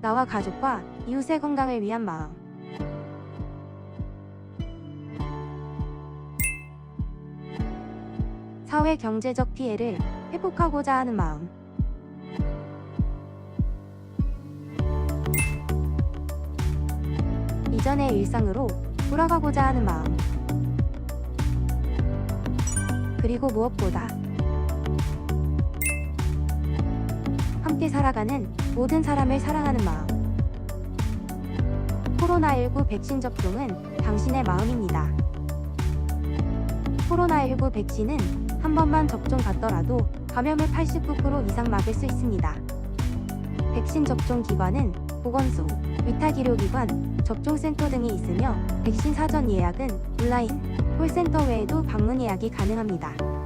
나와 가족과 이웃의 건강을 위한 마음. 사회 경제적 피해를 회복하고자 하는 마음. 이전의 일상으로 돌아가고자 하는 마음. 그리고 무엇보다 함께 살아가는 모든 사람을 사랑하는 마음. 코로나19 백신 접종은 당신의 마음입니다. 코로나19 백신은 한 번만 접종 받더라도 감염을 89% 이상 막을 수 있습니다. 백신 접종 기관은 보건소, 위탁의료기관, 접종센터 등이 있으며 백신 사전 예약은 온라인, 콜센터 외에도 방문 예약이 가능합니다.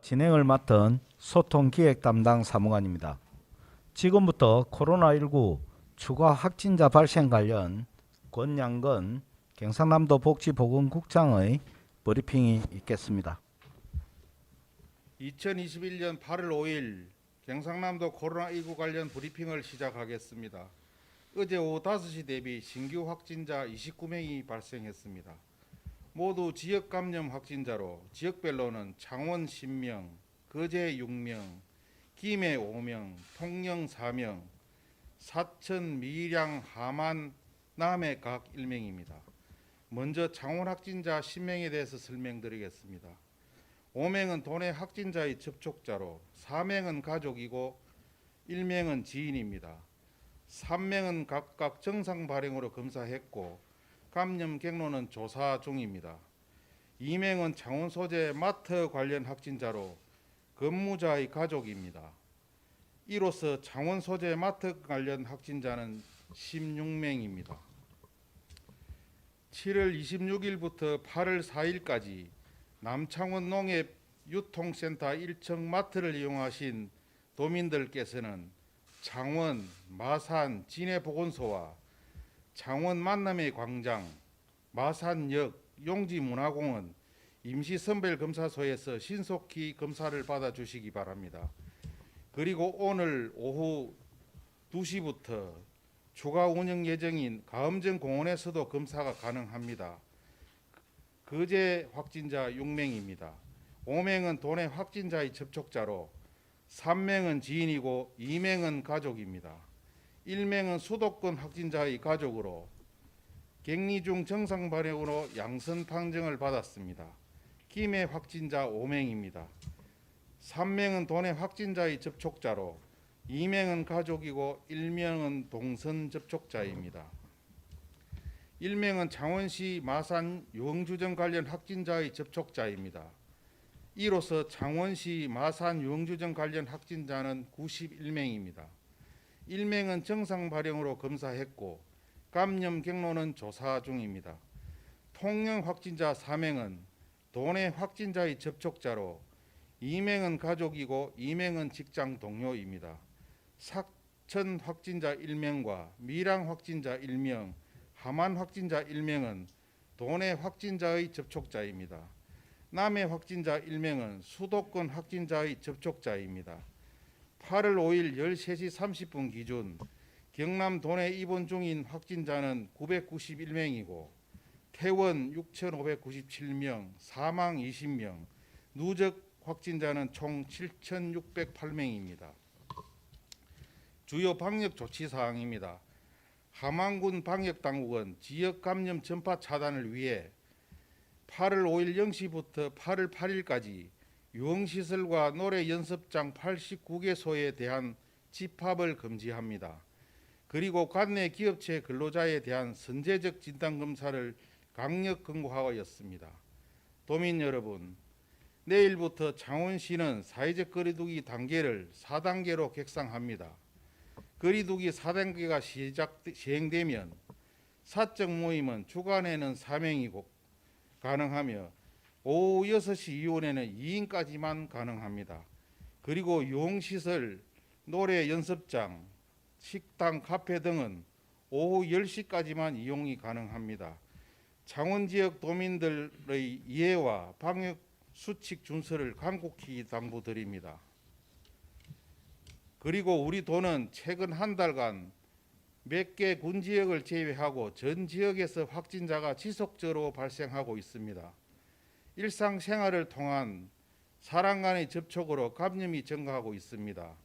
진행을 맡은 소통기획 담당 사무관입니다. 지금부터 코로나19 추가 확진자 발생 관련 권양근 경상남도 복지보건국장의 브리핑이 있겠습니다. 2021년 8월 5일 경상남도 코로나19 관련 브리핑을 시작하겠습니다. 어제 오후 5시 대비 신규 확진자 29명이 발생했습니다. 모두 지역 감염 확진자로 지역별로는 창원 10명, 거제 6명, 김해 5명, 통영 4명, 사천, 미량, 하만, 남해 각 1명입니다. 먼저 창원 확진자 10명에 대해서 설명드리겠습니다. 5명은 도내 확진자의 접촉자로 4명은 가족이고 1명은 지인입니다. 3명은 각각 정상 발행으로 검사했고 감염 경로는 조사 중입니다. 2명은 창원 소재 마트 관련 확진자로 근무자의 가족입니다. 이로써 창원 소재 마트 관련 확진자는 16명입니다. 7월 26일부터 8월 4일까지 남창원 농협 유통센터 1층 마트를 이용하신 도민들께서는 창원, 마산 진해보건소와 창원 만남의 광장, 마산역, 용지문화공원 임시선별검사소에서 신속히 검사를 받아주시기 바랍니다. 그리고 오늘 오후 2시부터 추가 운영 예정인 가음정 공원에서도 검사가 가능합니다. 거제 확진자 6명입니다. 5명은 도내 확진자의 접촉자로 3명은 지인이고 2명은 가족입니다. 1명은 수도권 확진자의 가족으로 격리 중 정상 발행으로 양성 판정을 받았습니다. 김해 확진자 5명입니다. 3명은 도내 확진자의 접촉자로 2명은 가족이고 1명은 동선 접촉자입니다. 1명은 창원시 마산 유흥주점 관련 확진자의 접촉자입니다. 이로써 창원시 마산 유흥주점 관련 확진자는 91명입니다. 1명은 정상 발행으로 검사했고 감염 경로는 조사 중입니다. 통영 확진자 4명은 도내 확진자의 접촉자로 2명은 가족이고 2명은 직장 동료입니다. 삭천 확진자 1명과 밀양 확진자 1명, 함안 확진자 1명은 도내 확진자의 접촉자입니다. 남해 확진자 1명은 수도권 확진자의 접촉자입니다. 8월 5일 13시 30분 기준 경남 도내 입원 중인 확진자는 991명이고 퇴원 6,597명, 사망 20명, 누적 확진자는 총 7,608명입니다. 주요 방역 조치 사항입니다. 함안군 방역 당국은 지역 감염 전파 차단을 위해 8월 5일 0시부터 8월 8일까지 유흥시설과 노래 연습장 89개소에 대한 집합을 금지합니다. 그리고 관내 기업체 근로자에 대한 선제적 진단 검사를 강력 권고하였습니다. 도민 여러분, 내일부터 창원시는 사회적 거리두기 단계를 4단계로 객상합니다. 거리두기 4단계가 시작 시행되면 사적 모임은 주간에는 4명이고 가능하며 오후 6시 이후에는 2인까지만 가능합니다. 그리고 유흥시설, 노래 연습장, 식당, 카페 등은 오후 10시까지만 이용이 가능합니다. 창원 지역 도민들의 이해와 방역 수칙 준수를 간곡히 당부드립니다. 그리고 우리 도는 최근 한 달간 몇 개 군 지역을 제외하고 전 지역에서 확진자가 지속적으로 발생하고 있습니다. 일상생활을 통한 사람 간의 접촉으로 감염이 증가하고 있습니다.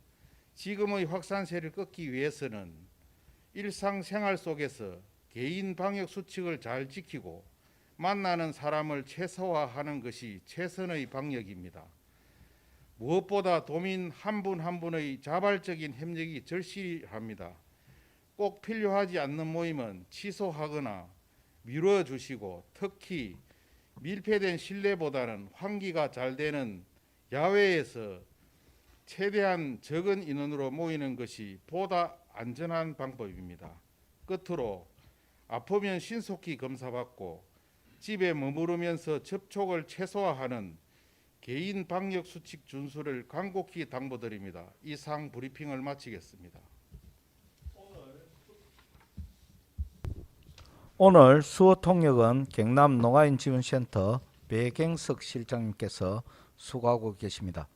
지금의 확산세를 끊기 위해서는 일상생활 속에서 개인 방역 수칙을 잘 지키고 만나는 사람을 최소화하는 것이 최선의 방역입니다. 무엇보다 도민 한 분 한 분의 자발적인 협력이 절실합니다. 꼭 필요하지 않는 모임은 취소하거나 미뤄 주시고 특히 밀폐된 실내보다는 환기가 잘 되는 야외에서 최대한 적은 인원으로 모이는 것이 보다 안전한 방법입니다. 끝으로 아프면 신속히 검사받고 집에 머무르면서 접촉을 최소화하는 개인 방역 수칙 준수를 간곡히 당부드립니다. 이상 브리핑을 마치겠습니다. 오늘 수어 통역은 경남 농아인 지원센터 배경석 실장님께서 수고하고 계십니다.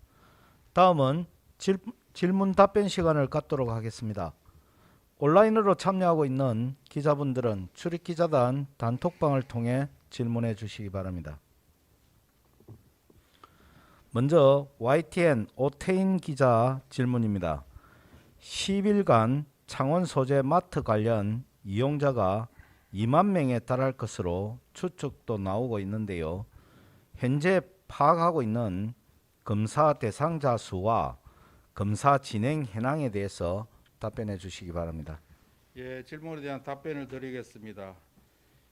다음은 질, 질문 답변 시간을 갖도록 하겠습니다. 온라인으로 참여하고 있는 기자분들은 출입기자단 단톡방을 통해 질문해 주시기 바랍니다. 먼저 YTN 오태인 기자 질문입니다. 10일간 창원 소재 마트 관련 이용자가 2만 명에 달할 것으로 추측도 나오고 있는데요. 현재 파악하고 있는 검사 대상자 수와 검사 진행 현황에 대해서 답변해 주시기 바랍니다. 예, 질문에 대한 답변을 드리겠습니다.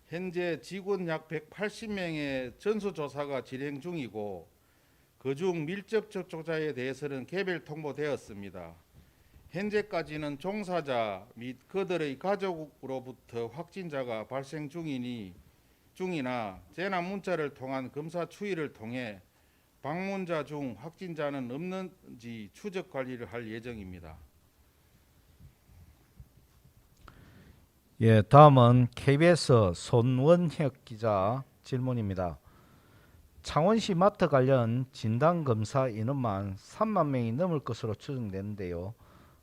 현재 직원 약 180명의 전수 조사가 진행 중이고 그중 밀접 접촉자에 대해서는 개별 통보되었습니다. 현재까지는 종사자 및 그들의 가족으로부터 확진자가 발생 중이니 중이나 재난 문자를 통한 검사 추이를 통해 방문자 중 확진자는 없는지 추적 관리를 할 예정입니다. 예, 다음은 KBS 손원혁 기자 질문입니다. 창원시 마트 관련 진단 검사 인원만 3만 명이 넘을 것으로 추정되는데요.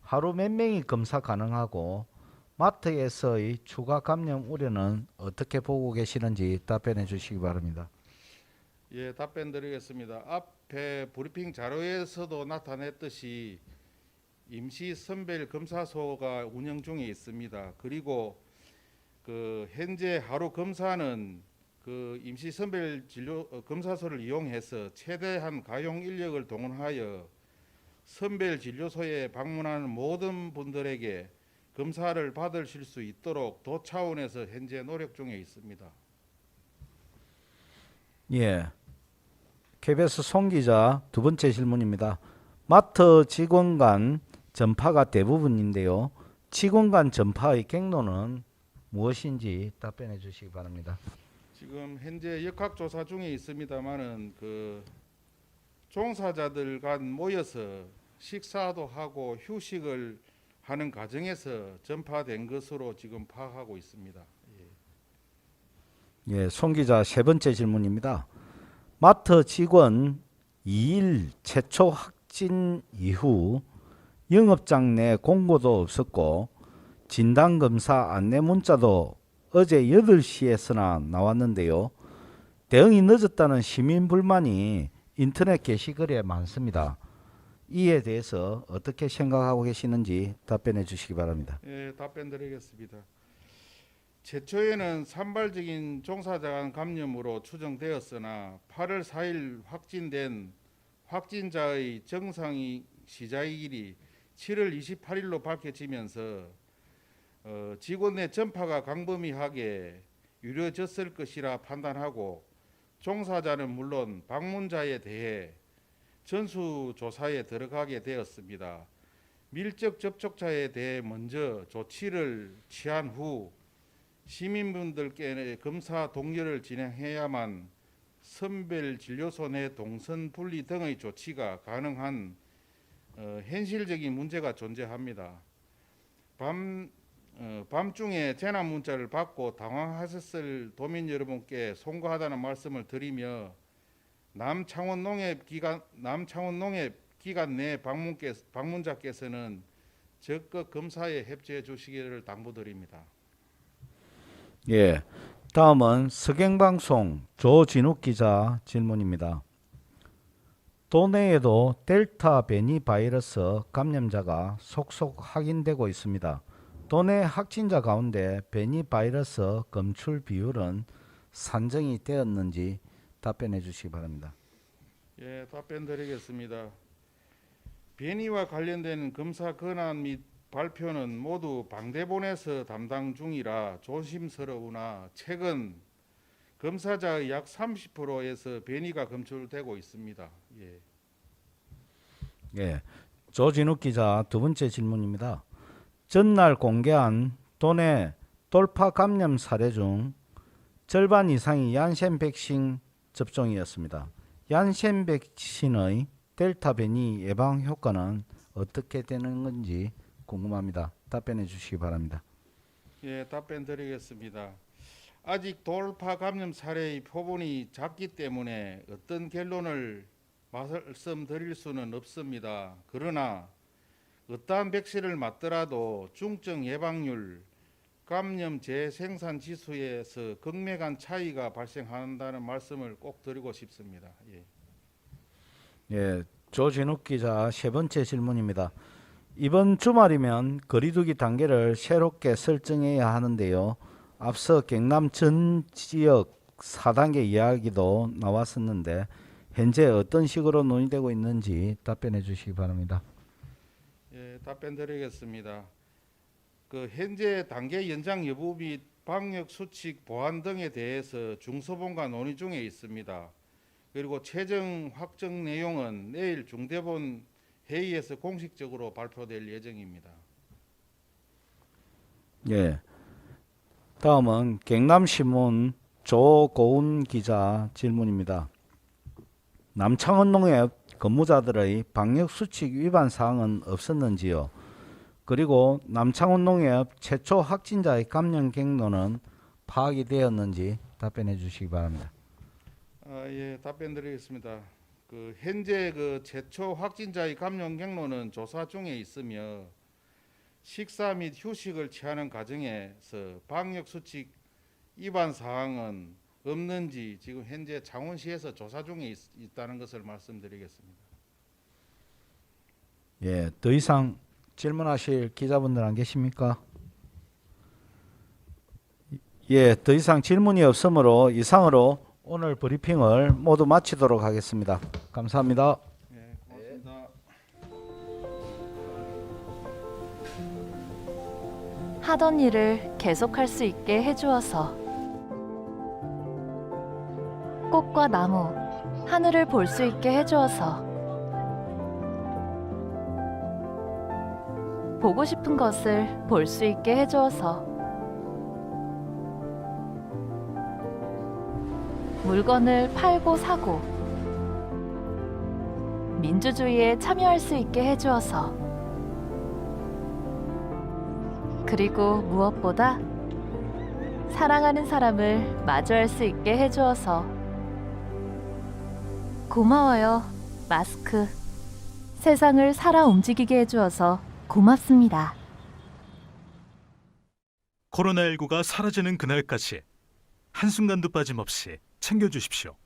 하루 몇 명이 검사 가능하고 마트에서의 추가 감염 우려는 어떻게 보고 계시는지 답변해 주시기 바랍니다. 예, 답변 드리겠습니다. 앞에 브리핑 자료에서도 나타냈듯이 임시 선별 검사소가 운영 중에 있습니다. 그리고 그 현재 하루 검사는 그 임시 선별 진료 어, 검사소를 이용해서 최대한 가용 인력을 동원하여 선별 진료소에 방문하는 모든 분들에게 검사를 받으실 수 있도록 도 차원에서 현재 노력 중에 있습니다. 예. KBS 송 기자 두 번째 질문입니다. 마트 직원 간 전파가 대부분인데요. 직원 간 전파의 경로는 무엇인지 답변해 주시기 바랍니다. 지금 현재 역학 조사 중에 있습니다만은 그 종사자들 간 모여서 식사도 하고 휴식을 하는 과정에서 전파된 것으로 지금 파악하고 있습니다. 예, 송 기자 세 번째 질문입니다. 마트 직원 2일 최초 확진 이후 영업장 내 공고도 없었고 진단 검사 안내 문자도 어제 8시에서나 나왔는데요. 대응이 늦었다는 시민 불만이 인터넷 게시글에 많습니다. 이에 대해서 어떻게 생각하고 계시는지 답변해 주시기 바랍니다. 예, 답변 드리겠습니다. 최초에는 산발적인 종사자 간 감염으로 추정되었으나 8월 4일 확진된 확진자의 정상이 시작일이 7월 28일로 밝혀지면서 어, 직원 내 전파가 광범위하게 이루어졌을 것이라 판단하고 종사자는 물론 방문자에 대해 전수 조사에 들어가게 되었습니다. 밀접 접촉자에 대해 먼저 조치를 취한 후 시민분들께 검사 동료를 진행해야만 선별 진료소 내 동선 분리 등의 조치가 가능한 어, 현실적인 문제가 존재합니다. 밤 어, 밤중에 재난 문자를 받고 당황하셨을 도민 여러분께 송구하다는 말씀을 드리며 남창원 농협 기관 남창원 농협 기간 내 방문께 방문자께서는 적극 검사에 협조해 주시기를 당부드립니다. 예. 다음은 서경방송 조진욱 기자 질문입니다. 도내에도 델타 변이 바이러스 감염자가 속속 확인되고 있습니다. 도내 확진자 가운데 변이 바이러스 검출 비율은 산정이 되었는지 답변해 주시기 바랍니다. 예, 답변 드리겠습니다. 변이와 관련된 검사 권한 및 발표는 모두 방대본에서 담당 중이라 조심스러우나 최근 검사자의 약 30%에서 변이가 검출되고 있습니다. 예. 예. 조진욱 기자 두 번째 질문입니다. 전날 공개한 도내 돌파 감염 사례 중 절반 이상이 얀센 백신 접종이었습니다. 얀센 백신의 델타 변이 예방 효과는 어떻게 되는 건지 궁금합니다. 답변해 주시기 바랍니다. 예, 답변 드리겠습니다. 아직 돌파 감염 사례의 표본이 작기 때문에 어떤 결론을 말씀드릴 수는 없습니다. 그러나 어떠한 백신을 맞더라도 중증 예방률, 감염 재생산 지수에서 극명한 차이가 발생한다는 말씀을 꼭 드리고 싶습니다. 예. 예, 조진욱 기자 세 번째 질문입니다. 이번 주말이면 거리두기 단계를 새롭게 설정해야 하는데요. 앞서 경남 전 지역 4단계 이야기도 나왔었는데 현재 어떤 식으로 논의되고 있는지 답변해 주시기 바랍니다. 예, 답변 드리겠습니다. 그 현재 단계 연장 여부 및 방역 수칙 보완 등에 대해서 중소본과 논의 중에 있습니다. 그리고 최종 확정 내용은 내일 중대본 회의에서 공식적으로 발표될 예정입니다. 예. 다음은 경남신문 조고운 기자 질문입니다. 남창원 농협 근무자들의 방역 수칙 위반 사항은 없었는지요? 그리고 남창원 농협 최초 확진자의 감염 경로는 파악이 되었는지 답변해 주시기 바랍니다. 아, 예, 답변 드리겠습니다. 그 현재 그 최초 확진자의 감염 경로는 조사 중에 있으며 식사 및 휴식을 취하는 과정에서 방역 수칙 위반 사항은 없는지 지금 현재 창원시에서 조사 중에 있, 있다는 것을 말씀드리겠습니다. 예, 더 이상 질문하실 기자분들 안 계십니까? 예, 더 이상 질문이 없으므로 이상으로 오늘 브리핑을 모두 마치도록 하겠습니다. 감사합니다. 예. 하던 일을 계속할 수 있게 해주어서 꽃과 나무, 하늘을 볼 수 있게 해주어서 보고 싶은 것을 볼 수 있게 해주어서. 물건을 팔고 사고 민주주의에 참여할 수 있게 해주어서. 그리고 무엇보다 사랑하는 사람을 마주할 수 있게 해주어서. 고마워요, 마스크. 세상을 살아 움직이게 해주어서 고맙습니다. 코로나19가 사라지는 그날까지 한순간도 빠짐없이 챙겨주십시오.